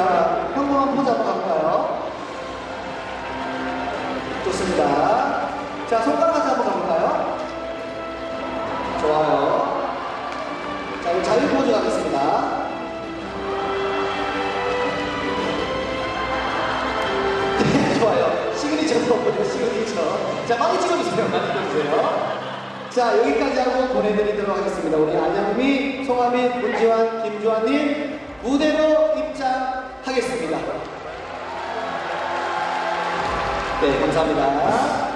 한번 포즈 한번 가볼까요? 좋습니다. 자, 손가락 같이 한번 가볼까요? 좋아요. 자, 자유 포즈 가겠습니다. 네, 좋아요. 시그니처도 보죠, 시그니처. 자, 많이 찍어주세요. 많이 찍어주세요. 자, 여기까지 하고 보내드리도록 하겠습니다. 우리 안영미, 송하민, 문지환, 김주환님 무대로 감사합니다.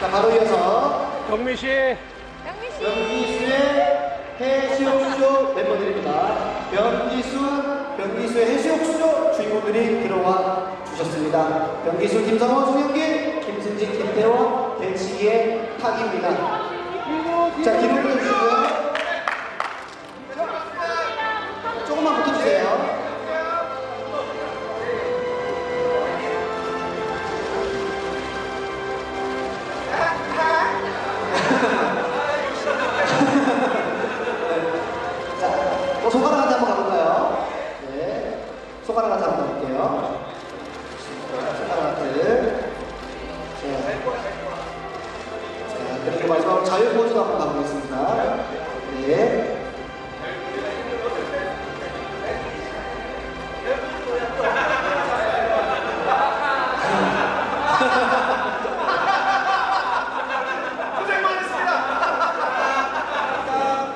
자, 바로 이어서 경미 씨. 영미 씨. 변기수의 해수욕수조 멤버들입니다. 변기수, 변기수의 해수욕수조 주인공들이 들어와 주셨습니다. 변기수, 김성원, 송영길, 김승진, 김태원, 배치기의 탁입니다. 자, 기록 보여주시고요. 자, 그리고 마지막으로 자유 포즈도 한번 가보겠습니다. 네.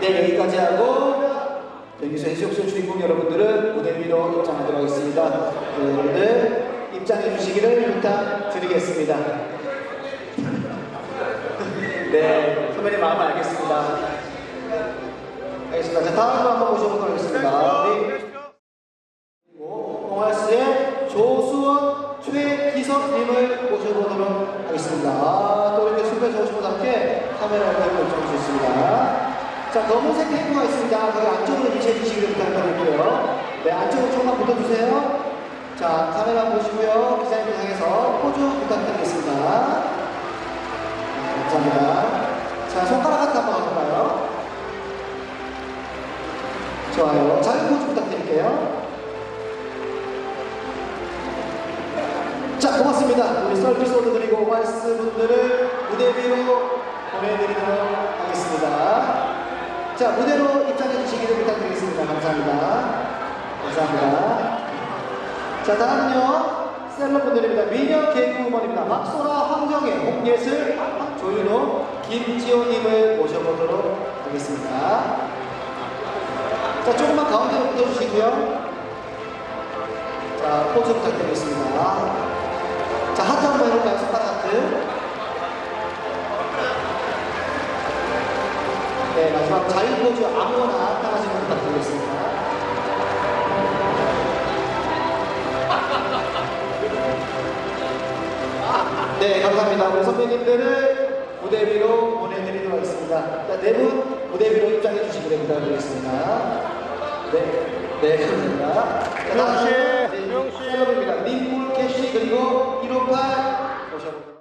네, 여기까지 하고 여기서 해수욕소 주인공 여러분들은 무대 위로 입장하도록 하겠습니다. 네, 여러분들 입장해 주시기를 부탁드리겠습니다. 네, 선배님 마음 알겠습니다. 알겠습니다. 자, 다음으로 한번 모셔보도록 하겠습니다. 우리 그리고 동아스의 조수원 최기섭님을 모셔보도록 하겠습니다. 아, 또 이렇게 super 좋으시고 함께 카메라를 입장할 수 있습니다. 자, 검은색 테이프가 있습니다. 거기 안쪽으로 인쇄해 주시기를 부탁드리고요. 네, 안쪽으로 조금만 붙어주세요. 자, 카메라 보시고요. 기자님들 향해서 포즈 부탁드리겠습니다. 자유 포즈 부탁드릴게요. 자, 고맙습니다. 우리 썰피소드 그리고 오마이스 분들을 무대 위로 보내드리도록 하겠습니다. 자, 무대로 입장해 주시기를 부탁드리겠습니다. 감사합니다. 감사합니다. 자, 다음은요. 셀럽분들입니다. 미녀 개그우먼입니다. 박소라, 황정혜, 홍예슬, 조윤호, 김지호님을 모셔보도록 하겠습니다. 자, 조금만 가운데로 붙어주시고요. 자, 포즈 부탁드리겠습니다. 자, 하트 한번 해볼까요? 손가락 하트. 네, 마지막 자유 포즈 아무거나 하나씩 부탁드리겠습니다. 네, 감사합니다. 우리 선배님들을 무대 위로 보내드리도록 하겠습니다. 자, 네분 무대 위로 입장해 주시기를 부탁드리겠습니다. 네, 네, 감사합니다. 자, 씨. 셀럽입니다. 민물 캐시 그리고 158 모셔볼게요.